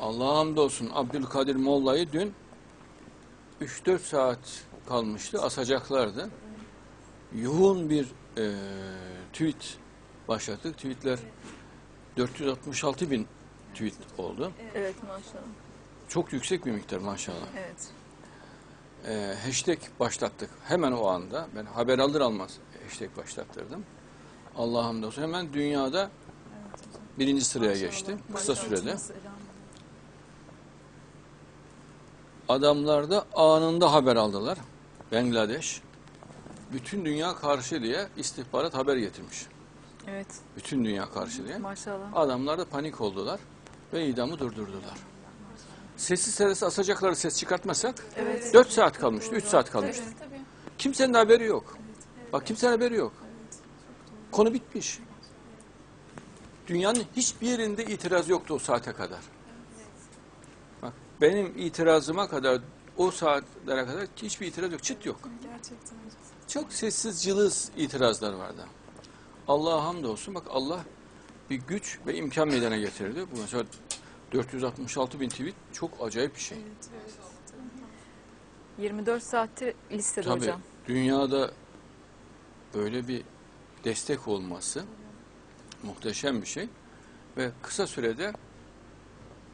Allah'a hamdolsun Abdülkadir Molla'yı dün 3-4 saat kalmıştı. Asacaklardı. Yoğun bir e, tweet başlattık. Tweetler 466 bin tweet oldu. Evet maşallah. Çok yüksek bir miktar maşallah. Evet. E, hashtag başlattık. Hemen o anda ben haber alır almaz hashtag başlattırdım. Allah'a hamdolsun hemen dünyada birinci sıraya geçti kısa sürede. Adamlar da anında haber aldılar. Bangladeş bütün dünya karşı diye istihbarat haber getirmiş. Evet. Bütün dünya karşı diye. Maşallah. Adamlar da panik oldular ve idamı durdurdular. Sessiz sedası asacakları ses çıkartmasak Evet. 4 saat kalmıştı, 3 saat kalmıştı. Kimsenin haberi yok. Bak kimsenin haberi yok. Konu bitmiş. Dünyanın hiçbir yerinde itiraz yoktu o saate kadar. Benim itirazıma kadar o saatlere kadar hiçbir itiraz yok. Çıt yok. Gerçekten. Çok sessiz cılız itirazlar vardı. Allah'a hamdolsun bak Allah bir güç ve imkan meydana getirdi. Bu mesela 466 bin tweet çok acayip bir şey. 24 saattir listede Tabii hocam. dünyada böyle bir destek olması muhteşem bir şey ve kısa sürede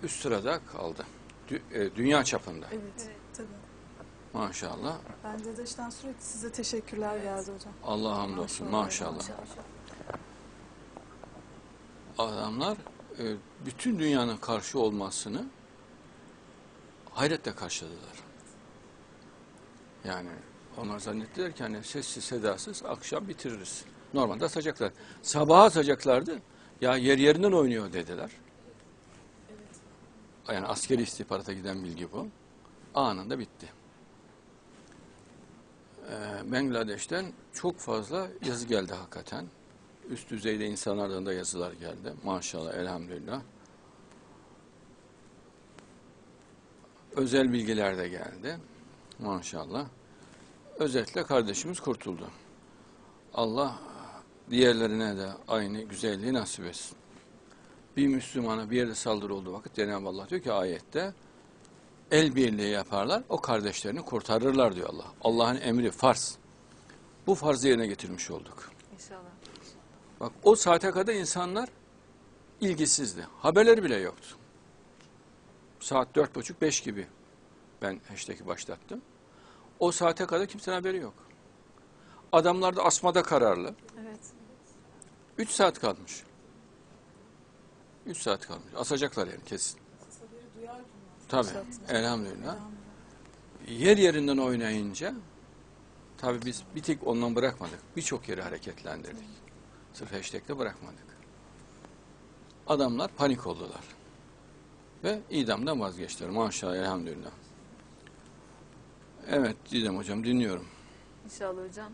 üst sırada kaldı. Dü- e, Dünya çapında Evet. Tabii. maşallah. Bence de işten sürekli size teşekkürler geldi hocam. Allah hamdolsun maşallah. Adamlar e, bütün dünyanın karşı olmasını hayretle karşıladılar. Yani onlar zannettiler ki hani sessiz sedasız akşam bitiririz. Normalde asacaklar. Sabaha asacaklardı. Ya yer yerinden oynuyor dediler. Yani askeri istihbarata giden bilgi bu. Anında bitti. Ee, Bangladeş'ten çok fazla yazı geldi hakikaten. Üst düzeyde insanlardan da yazılar geldi. Maşallah, elhamdülillah. Özel bilgiler de geldi. Maşallah. Özetle kardeşimiz kurtuldu. Allah diğerlerine de aynı güzelliği nasip etsin. Bir Müslümana bir yerde saldırı olduğu vakit Cenab-ı Allah diyor ki ayette el birliği yaparlar, o kardeşlerini kurtarırlar diyor Allah. Allah'ın emri farz. Bu farzı yerine getirmiş olduk. İnşallah. Bak o saate kadar insanlar ilgisizdi. Haberleri bile yoktu. Saat dört buçuk beş gibi ben hashtag'i başlattım. O saate kadar kimsenin haberi yok. Adamlar da asmada kararlı. Evet. Üç saat kalmış. Üç saat kalmış. Asacaklar yani kesin. Tabii. Elhamdülillah. Yer yerinden oynayınca tabii biz bir tek ondan bırakmadık. Birçok yeri hareketlendirdik. Sırf hashtag'le bırakmadık. Adamlar panik oldular. Ve idamdan vazgeçtiler. Maşallah elhamdülillah. Evet Didem hocam dinliyorum. İnşallah hocam.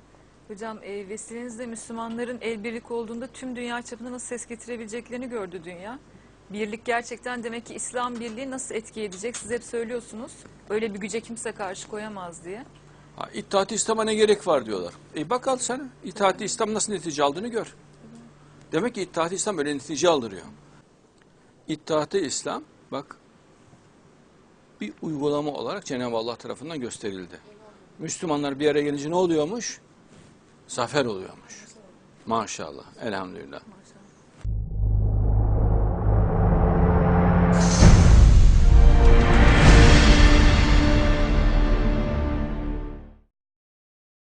Hocam e, vesilenizle Müslümanların el birlik olduğunda tüm dünya çapında nasıl ses getirebileceklerini gördü dünya. Birlik gerçekten demek ki İslam birliği nasıl etki edecek? Siz hep söylüyorsunuz. Öyle bir güce kimse karşı koyamaz diye. Ha, İttihat-ı İslam'a ne gerek var diyorlar. E bak al sana. İttihat-ı İslam nasıl netice aldığını gör. Demek ki İttihat-ı İslam böyle netice aldırıyor. İttihat-ı İslam bak bir uygulama olarak Cenab-ı Allah tarafından gösterildi. Müslümanlar bir araya gelince ne oluyormuş? Zafer oluyormuş. Maşallah. Elhamdülillah.